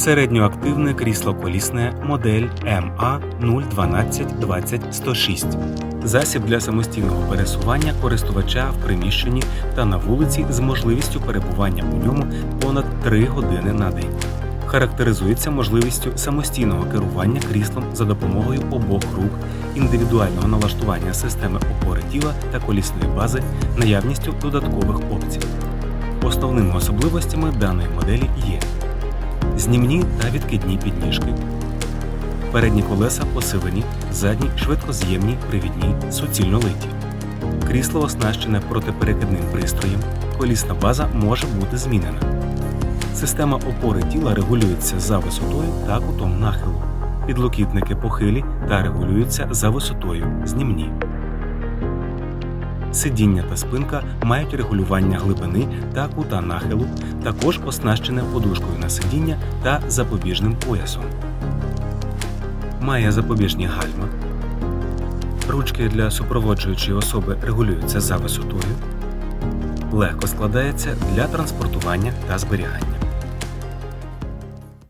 Середньоактивне крісло колісне модель МА 01220 Засіб для самостійного пересування користувача в приміщенні та на вулиці з можливістю перебування у ньому понад 3 години на день. Характеризується можливістю самостійного керування кріслом за допомогою обох рук, індивідуального налаштування системи опори тіла та колісної бази, наявністю додаткових опцій. Основними особливостями даної моделі є знімні та відкидні підніжки, передні колеса посилені, задні швидкоз'ємні, привідні, суцільно литі. Крісло оснащене протиперекидним пристроєм, колісна база може бути змінена. Система опори тіла регулюється за висотою та кутом нахилу. Підлокітники похилі та регулюються за висотою знімні. Сидіння та спинка мають регулювання глибини та кута нахилу, також оснащене подушкою на сидіння та запобіжним поясом. Має запобіжні гальма. Ручки для супроводжуючої особи регулюються за висотою. Легко складається для транспортування та зберігання.